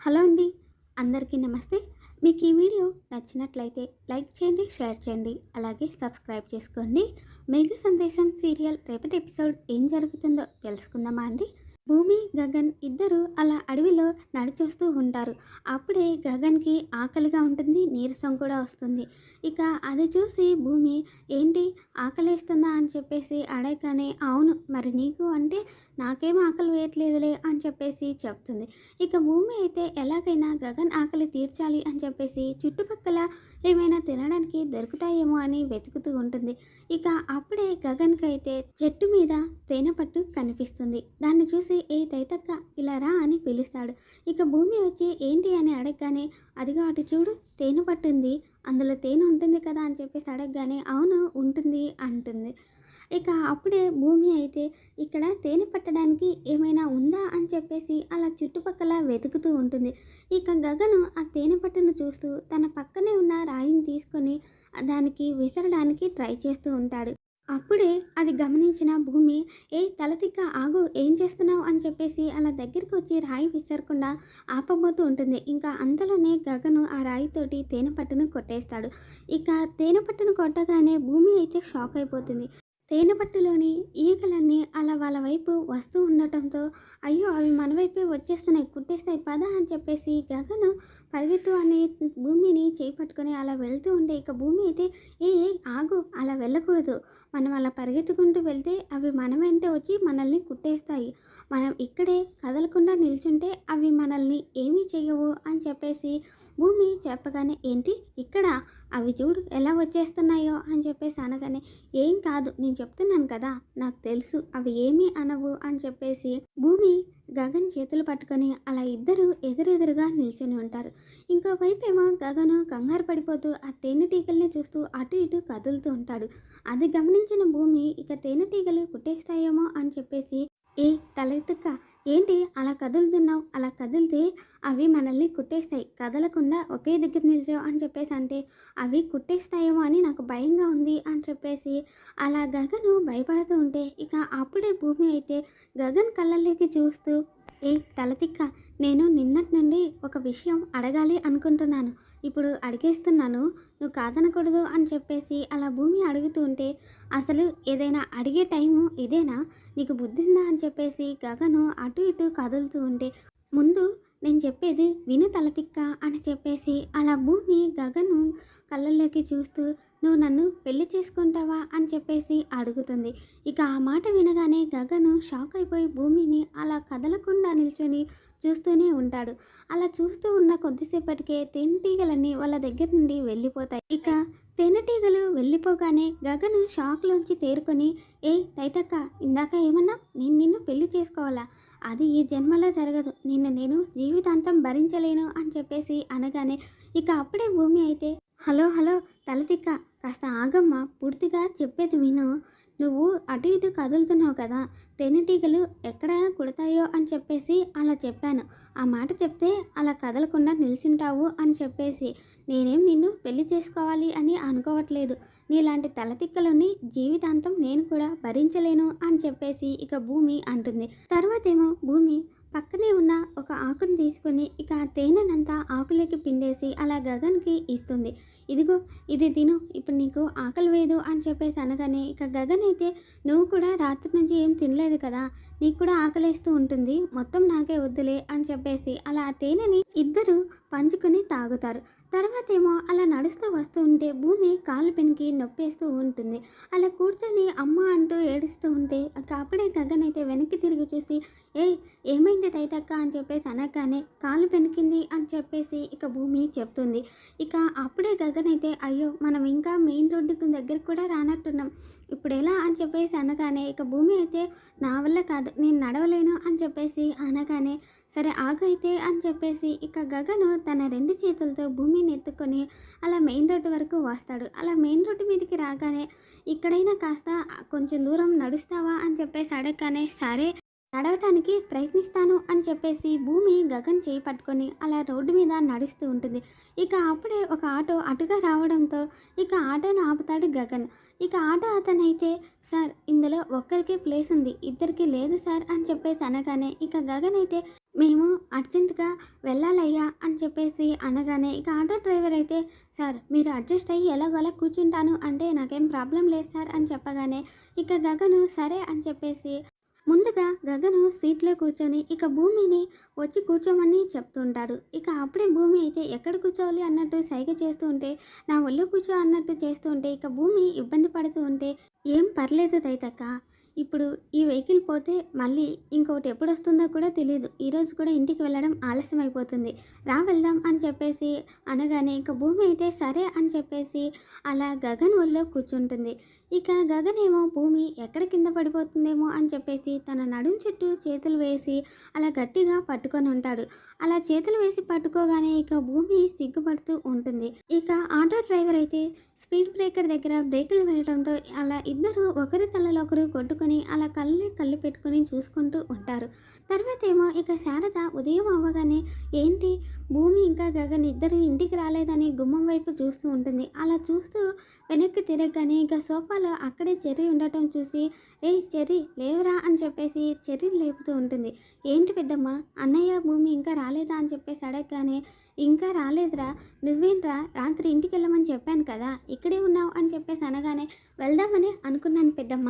Hello అండి అందరికీ నమస్తే. మీకు ఈ వీడియో నచ్చినట్లయితే లైక్ చేయండి షేర్ చేయండి అలాగే సబ్స్క్రైబ్ చేసుకోండి. మేఘ సందేశం సీరియల్ రేపటి ఎపిసోడ్ ఏం జరుగుతుందో తెలుసుకుందామా అండి? భూమి గగన్ ఇద్దరు అలా అడవిలో నడిచొస్తూ ఉంటారు. అప్పుడే గగన్కి ఆకలిగా ఉంటుంది నీరసం కూడా వస్తుంది. ఇక అది చూసి భూమి ఏంటి ఆకలేస్తుందా? అని చెప్పేసి అడగగానే అవును మరి నీకు అంటే నాకేం ఆకలి వేయట్లేదులే అని చెప్పేసి చెప్తుంది. ఇక భూమి అయితే ఎలాగైనా గగన్ ఆకలి తీర్చాలి అని చెప్పేసి చుట్టుపక్కల ఏమైనా తినడానికి దొరుకుతాయేమో అని వెతుకుతూ ఉంటుంది. ఇక అప్పుడే గగన్కి అయితే చెట్టు మీద తేనె పట్టు కనిపిస్తుంది. దాన్ని చూసి ఏ తైతక్క ఇలా రా అని పిలుస్తాడు. ఇక భూమి వచ్చి ఏంటి? అని అడగగానే అదిగో అటు చూడు తేనె పట్టుంది. అందులో తేనె ఉంటుంది కదా అని చెప్పేసి అడగగానే అవును ఉంటుంది అంటుంది. ఇక అప్పుడే భూమి అయితే ఇక్కడ తేనె పట్టడానికి ఏమైనా ఉందా అని చెప్పేసి అలా చుట్టుపక్కల వెతుకుతూ ఉంటుంది. ఇక గగను ఆ తేనె పట్టును చూస్తూ తన పక్కనే ఉన్న రాయిని తీసుకొని దానికి విసరడానికి ట్రై చేస్తూ ఉంటాడు. అప్పుడే అది గమనించిన భూమి ఏ తలతిక్క ఆగు ఏం చేస్తున్నావు? అని చెప్పేసి అలా దగ్గరికి వచ్చి రాయి విసరకుండా ఆపబోతూ ఉంటుంది. ఇంకా అంతలోనే గగను ఆ రాయితోటి తేనె పట్టును కొట్టేస్తాడు. ఇక తేనె పట్టును కొట్టగానే భూమి అయితే షాక్ అయిపోతుంది. తేనెపట్టులోని ఈకలన్నీ ఈగలన్నీ అలా వాళ్ళ వైపు వస్తూ ఉండటంతో అయ్యో అవి మన వైపే వచ్చేస్తున్నాయి కుట్టేస్తాయి పద అని చెప్పేసి గగను పరిగెత్తు అని భూమిని చేయి అలా వెళ్తూ ఉంటే ఇక భూమి అయితే ఏ ఏ ఆగు అలా వెళ్ళకూడదు. మనం అలా పరిగెత్తుకుంటూ వెళ్తే అవి మన వెంట వచ్చి మనల్ని కుట్టేస్తాయి. మనం ఇక్కడే కదలకుండా నిల్చుంటే అవి మనల్ని ఏమీ చేయవు అని చెప్పేసి భూమి చెప్పగానే ఏంటి? ఇక్కడ అవి చూడు ఎలా వచ్చేస్తున్నాయో అని చెప్పేసి అనగానే ఏం కాదు నేను చెప్తున్నాను కదా నాకు తెలుసు అవి ఏమీ అనవు అని చెప్పేసి భూమి గగన్ చేతులు పట్టుకొని అలా ఇద్దరు ఎదురెదురుగా నిల్చొని ఉంటారు. ఇంకోవైపు ఏమో గగను కంగారు పడిపోతూ ఆ తేనెటీగల్ని చూస్తూ అటు ఇటు కదులుతూ ఉంటాడు. అది గమనించిన భూమి ఇక తేనెటీగలు కుట్టేస్తాయేమో అని చెప్పేసి ఏ తలెత్తుక్క ఏంటి? అలా కదులుతున్నావు అలా కదిలితే అవి మనల్ని కుట్టేస్తాయి. కదలకుండా ఒకే దగ్గర నిల్చో అని చెప్పేసి అంటే అవి కుట్టేస్తాయేమో అని నాకు భయంగా ఉంది అని చెప్పేసి అలా గగను భయపడుతూ ఉంటే ఇక అప్పుడే భూమి అయితే గగన్ కళ్ళల్లోకి చూస్తూ ఏ తలతిక్క నేను నిన్నటి నుండి ఒక విషయం అడగాలి అనుకుంటున్నాను. ఇప్పుడు అడిగేస్తున్నాను. నువ్వు కాదనకూడదు అని చెప్పేసి అలా భూమి అడుగుతూ ఉంటే అసలు ఏదైనా అడిగే టైము ఇదేనా? నీకు బుద్ధిందా అని చెప్పేసి గగను అటు ఇటు కదులుతూ ఉంటే ముందు నేను చెప్పేది విను తలతిక్క అని చెప్పేసి అలా భూమి గగను కళ్ళల్లోకి చూస్తూ నువ్వు నన్ను పెళ్ళి చేసుకుంటావా? అని చెప్పేసి అడుగుతుంది. ఇక ఆ మాట వినగానే గగను షాక్ అయిపోయి భూమిని అలా కదలకుండా నిల్చొని చూస్తూనే ఉంటాడు. అలా చూస్తూ ఉన్న కొద్దిసేపటికే తేనెటీగలన్నీ వాళ్ళ దగ్గర నుండి వెళ్ళిపోతాయి. ఇక తేనెటీగలు వెళ్ళిపోగానే గగను షాక్లోంచి తేరుకొని ఏ తైతక్క ఇందాక ఏమన్నా నేను నిన్ను పెళ్ళి చేసుకోవాలా? అది ఈ జన్మలో జరగదు. నిన్ను నేను జీవితాంతం భరించలేను అని చెప్పేసి అనగానే ఇక అప్పుడే భూమి అయితే హలో హలో తలతిక్క కాస్త ఆగమ్మ. పూర్తిగా చెప్పేది విను. నువ్వు అటు ఇటు కదులుతున్నావు కదా తేనెటీగలు ఎక్కడ కుడతాయో అని చెప్పేసి అలా చెప్పాను. ఆ మాట చెప్తే అలా కదలకుండా నిల్చుంటావు అని చెప్పేసి నేనేం నిన్ను పెళ్ళి చేసుకోవాలి అని అనుకోవట్లేదు. నీలాంటి తలతిక్కలని జీవితాంతం నేను కూడా భరించలేను అని చెప్పేసి ఇక భూమి అంటుంది. తర్వాతేమో భూమి పక్కనే ఉన్న ఒక ఆకును తీసుకొని ఇక ఆ తేనెనంతా ఆకులకి పిండేసి అలా గగన్కి ఇస్తుంది. ఇదిగో ఇది తిను ఇప్పుడు నీకు ఆకలి వేదు అని చెప్పేసి అనగానే ఇక గగన్ అయితే నువ్వు కూడా రాత్రి నుంచి ఏం తినలేదు కదా నీకు కూడా ఆకలేస్తూ ఉంటుంది మొత్తం నాకే వద్దులే అని చెప్పేసి అలా ఆ తేనెని ఇద్దరు పంచుకొని తాగుతారు. తర్వాత ఏమో అలా నడుస్తూ వస్తూ ఉంటే భూమి కాలు పెనికి నొప్పేస్తూ ఉంటుంది. అలా కూర్చొని అమ్మ అంటూ ఏడుస్తూ ఉంటే అప్పుడే గగన్ అయితే వెనక్కి తిరిగి చూసి ఏ ఏమైంది తైతక్క? అని చెప్పేసి అనగానే కాలు పెనికింది అని చెప్పేసి ఇక భూమి చెప్తుంది. ఇక అప్పుడే గగన్ అయితే అయ్యో మనం ఇంకా మెయిన్ రోడ్డుకు దగ్గర కూడా రానట్టున్నాం. ఇప్పుడు ఎలా అని చెప్పేసి అనగానే ఇక భూమి అయితే నా వల్ల కాదు నేను నడవలేను అని చెప్పేసి అనగానే సరే ఆగైతే అని చెప్పేసి ఇక గగను తన రెండు చేతులతో భూమిని ఎత్తుకొని అలా మెయిన్ రోడ్డు వరకు వస్తాడు. అలా మెయిన్ రోడ్డు మీదకి రాగానే ఇక్కడైనా కాస్త కొంచెం దూరం నడుస్తావా? అని చెప్పేసి అడగగానే సరే నడవటానికి ప్రయత్నిస్తాను అని చెప్పేసి భూమి గగన్ చేయి పట్టుకొని అలా రోడ్డు మీద నడుస్తూ ఉంటుంది. ఇక అప్పుడే ఒక ఆటో అటుగా రావడంతో ఇక ఆటోను ఆపుతాడు గగన్. ఇక ఆటో అతనైతే సార్ ఇందులో ఒక్కరికి ప్లేస్ ఉంది ఇద్దరికి లేదు సార్ అని చెప్పేసి అనగానే ఇక గగన్ అయితే మేము అర్జెంటుగా వెళ్ళాలయ్యా అని చెప్పేసి అనగానే ఇక ఆటో డ్రైవర్ అయితే సార్ మీరు అడ్జస్ట్ అయ్యి ఎలాగోలా కూర్చుంటాను అంటే నాకేం ప్రాబ్లం లేదు సార్ అని చెప్పగానే ఇక గగను సరే అని చెప్పేసి ముందుగా గగను సీట్లో కూర్చొని ఇక భూమిని వచ్చి కూర్చోమని చెప్తుంటాడు. ఇక అప్పుడే భూమి అయితే ఎక్కడ కూర్చోవాలి అన్నట్టు సైగ చేస్తూ ఉంటే నా ఒళ్ళు కూర్చో అన్నట్టు చేస్తూ ఉంటే ఇక భూమి ఇబ్బంది పడుతూ ఉంటే ఏం పర్లేదు తైతక్క. ఇప్పుడు ఈ వెహికల్ పోతే మళ్ళీ ఇంకొకటి ఎప్పుడు వస్తుందో కూడా తెలియదు ఈరోజు కూడా ఇంటికి వెళ్ళడం ఆలస్యం అయిపోతుంది రా వెళ్దాం అని చెప్పేసి అనగానే ఇక భూమి అయితే సరే అని చెప్పేసి అలా గగన్ ఒళ్ళో కూర్చుంటుంది. ఇక గగనేమో భూమి ఎక్కడ కింద పడిపోతుందేమో అని చెప్పేసి తన నడుం చుట్టూ చేతులు వేసి అలా గట్టిగా పట్టుకొని ఉంటాడు. అలా చేతులు వేసి పట్టుకోగానే ఇక భూమి సిగ్గుపడుతూ ఉంటుంది. ఇక ఆటో డ్రైవర్ అయితే స్పీడ్ బ్రేకర్ దగ్గర బ్రేకులు వేయడంతో అలా ఇద్దరు ఒకరి తలలో ఒకరు కొట్టుకొని అలా కళ్ళని కళ్ళు పెట్టుకొని చూసుకుంటూ ఉంటారు. తర్వాత ఏమో ఇక శారద ఉదయం అవ్వగానే ఏంటి? భూమి ఇంకా గగన్ ఇద్దరు ఇంటికి రాలేదని గుమ్మం వైపు చూస్తూ ఉంటుంది. అలా చూస్తూ వెనక్కి తిరగగానే ఇక సోఫా సోఫాలో అక్కడే చెర్రీ ఉండటం చూసి ఏ చెర్రీ లేవరా అని చెప్పేసి చెర్రీ లేపుతూ ఉంటుంది. ఏంటి పెద్దమ్మ అన్నయ్య భూమి ఇంకా రాలేదా? అని చెప్పేసి అడగగానే ఇంకా రాలేదురా. నువ్వేంట్రా? రాత్రి ఇంటికి వెళ్ళమని చెప్పాను కదా ఇక్కడే ఉన్నావు అని చెప్పేసి అనగానే వెళ్దామని అనుకున్నాను పెద్దమ్మ.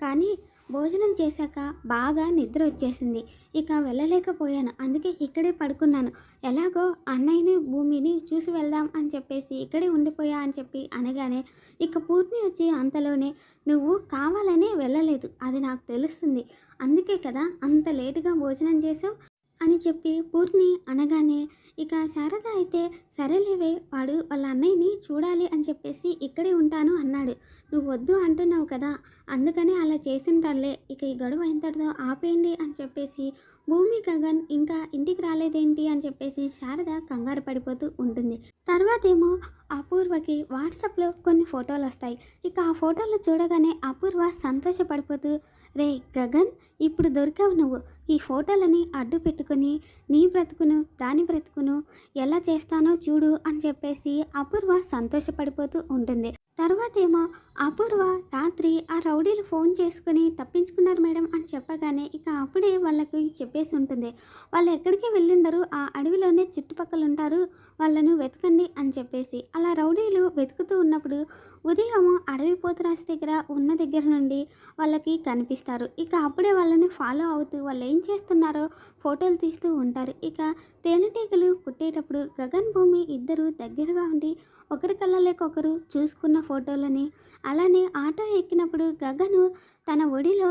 కానీ భోజనం చేశాక బాగా నిద్ర వచ్చేసింది. ఇక వెళ్ళలేకపోయాను. అందుకే ఇక్కడే పడుకున్నాను. ఎలాగో అన్నయ్యని భూమిని చూసి వెళ్దాం అని చెప్పేసి ఇక్కడే ఉండిపోయా అని చెప్పి అనగానే ఇక పూర్ణి వచ్చి అంతలోనే నువ్వు కావాలనే వెళ్ళలేదు. అది నాకు తెలుస్తుంది. అందుకే కదా అంత లేటుగా భోజనం చేసావు అని చెప్పి పూర్ణి అనగానే ఇక శారద అయితే సరేలేవే వాడు వాళ్ళ అన్నయ్యని చూడాలి అని చెప్పేసి ఇక్కడే ఉంటాను అన్నాడు. నువ్వు వద్దు అంటున్నావు కదా అందుకనే అలా చేసింటాడులే ఇక ఈ గడువు ఎంతటిదో ఆపేయండి అని చెప్పేసి భూమి గగన్ ఇంకా ఇంటికి రాలేదేంటి అని చెప్పేసి శారద కంగారు పడిపోతూ ఉంటుంది. తర్వాత ఏమో అపూర్వకి వాట్సాప్లో కొన్ని ఫోటోలు వస్తాయి ఇక ఆ ఫోటోలు చూడగానే అపూర్వ సంతోషపడిపోతూ రే గగన్ ఇప్పుడు దొరికావు నువ్వు. ఈ ఫోటోలని అడ్డు పెట్టుకుని నీ బ్రతుకును దాని బ్రతుకును ఎలా చేస్తానో చూడు అని చెప్పేసి అపూర్వ సంతోషపడిపోతూ ఉంటుంది. తర్వాత ఏమో అపూర్వ రాత్రి ఆ రౌడీలు ఫోన్ చేసుకుని తప్పించుకున్నారు మేడం అని చెప్పగానే ఇక అప్పుడే వాళ్ళకి చెప్పేసి ఉంటుంది. వాళ్ళు ఎక్కడికి వెళ్ళిండరు ఆ అడవిలోనే చుట్టుపక్కల ఉంటారు వాళ్ళను వెతకండి అని చెప్పేసి. అలా రౌడీలు వెతుకుతూ ఉన్నప్పుడు ఉదయం అడవి పోతురాజు దగ్గర ఉన్న దగ్గర నుండి వాళ్ళకి కనిపిస్తారు. ఇక అప్పుడే వాళ్ళని ఫాలో అవుతూ వాళ్ళు ఏం చేస్తున్నారో ఫోటోలు తీస్తూ ఉంటారు. ఇక తేనెటీగలు కుట్టేటప్పుడు గగన్ భూమి ఇద్దరు దగ్గరగా ఉండి ఒకరి కళ్ళలేక ఒకరు చూసుకున్న ఫోటోలని. అలానే ఆటో ఎక్కినప్పుడు గగను తన ఒడిలో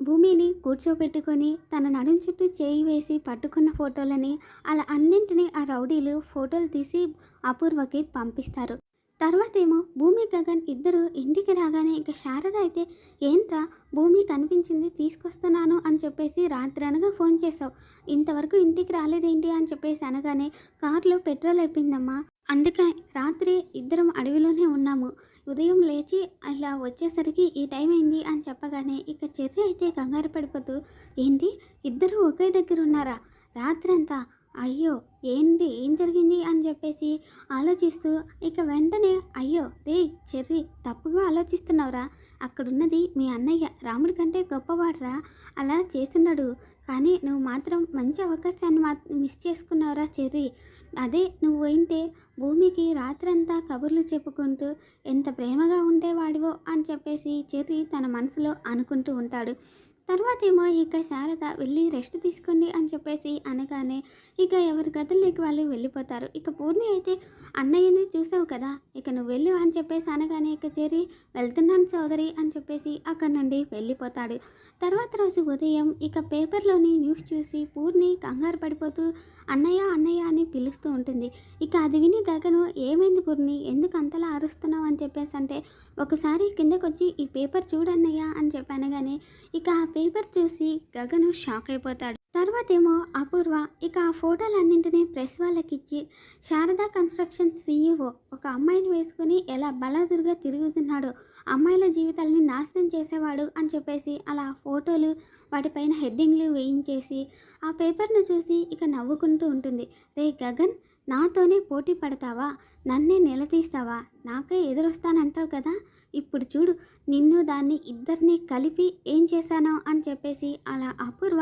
భూమిని కూర్చోబెట్టుకొని తన నడుం చుట్టూ చేయి వేసి పట్టుకున్న ఫోటోలని అలా అన్నింటినీ ఆ రౌడీలు ఫోటోలు తీసి అపూర్వకి పంపిస్తారు. తర్వాత ఏమో భూమి గగన్ ఇద్దరు ఇంటికి రాగానే ఇక శారద అయితే ఏంట్రా భూమి కనిపించింది తీసుకొస్తున్నాను అని చెప్పేసి రాత్రి అనగా ఫోన్ చేసావు ఇంతవరకు ఇంటికి రాలేదేంటి? అని చెప్పేసి అనగానే కారులో పెట్రోల్ అయిపోయిందమ్మా. అందుకే రాత్రి ఇద్దరం అడవిలోనే ఉన్నాము. ఉదయం లేచి అలా వచ్చేసరికి ఈ టైం అయింది అని చెప్పగానే ఇక చెర్రి అయితే కంగారు పడిపోతూ ఏంటి? ఇద్దరు ఒకే దగ్గర ఉన్నారా? రాత్రంతా అయ్యో ఏంటి? ఏం జరిగింది? అని చెప్పేసి ఆలోచిస్తూ ఇక వెంటనే అయ్యో రే చెర్రి తప్పుగా ఆలోచిస్తున్నావురా. అక్కడున్నది మీ అన్నయ్య. రాముడి కంటే గొప్పవాడురా. అలా చేస్తున్నాడు. కానీ నువ్వు మాత్రం మంచి అవకాశాన్ని మా మిస్ చేసుకున్నావురా చెర్రి. అదే నువ్వు ఏంటే భూమికి రాత్రంతా కబుర్లు చెప్పుకుంటూ ఎంత ప్రేమగా ఉండేవాడివో అని చెప్పేసి చెర్రి తన మనసులో అనుకుంటూ ఉంటాడు. తర్వాత ఏమో ఇక శారద వెళ్ళి రెస్ట్ తీసుకోండి అని చెప్పేసి అనగానే ఇక ఎవరి గదుల్లోకి వాళ్ళు వెళ్ళిపోతారు. ఇక పూర్ణి అయితే అన్నయ్యని చూసావు కదా ఇక నువ్వు వెళ్ళు అని చెప్పేసి అనగానే ఇక చేరి వెళ్తున్నాను సోదరి అని చెప్పేసి అక్కడి నుండి వెళ్ళిపోతాడు. తర్వాత రోజు ఉదయం ఇక పేపర్లోని న్యూస్ చూసి పూర్ణి కంగారు పడిపోతూ అన్నయ్య అన్నయ్య అని పిలుస్తూ ఉంటుంది. ఇక అది విని గగను ఏమైంది పూర్ణి? ఎందుకు అంతలా అరుస్తున్నావు? అని చెప్పేసి అంటే ఒకసారి కిందకొచ్చి ఈ పేపర్ చూడన్నయ్యా అని చెప్పనగానే ఇక ఆ పేపర్ చూసి గగను షాక్ అయిపోతాడు. తర్వాత ఏమో అపూర్వ. ఇక ఆ ఫోటోలన్నింటినీ ప్రెస్ వాళ్ళకి ఇచ్చి శారదా కన్స్ట్రక్షన్ సీఈఓ ఒక అమ్మాయిని వేసుకుని ఎలా బలాదురుగా తిరుగుతున్నాడో అమ్మాయిల జీవితాలని నాశనం చేసేవాడు అని చెప్పేసి అలా ఫోటోలు వాటిపైన హెడ్డింగ్లు వేయించేసి ఆ పేపర్ను చూసి ఇక నవ్వుకుంటూ ఉంటుంది. రే గగన్ నాతోనే పోటీ పడతావా? నన్నే నిలదీస్తావా? నాకే ఎదురొస్తానంటావు కదా? ఇప్పుడు చూడు నిన్ను దాన్ని ఇద్దరిని కలిపి ఏం చేశానో అని చెప్పేసి అలా అపూర్వ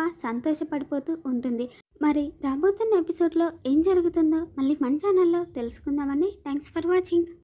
సంతోషపడిపోతూ ఉంటుంది. మరి రాబోతున్న ఎపిసోడ్లో ఏం జరుగుతుందో మళ్ళీ మన ఛానల్లో తెలుసుకుందామని థ్యాంక్స్ ఫర్ వాచింగ్.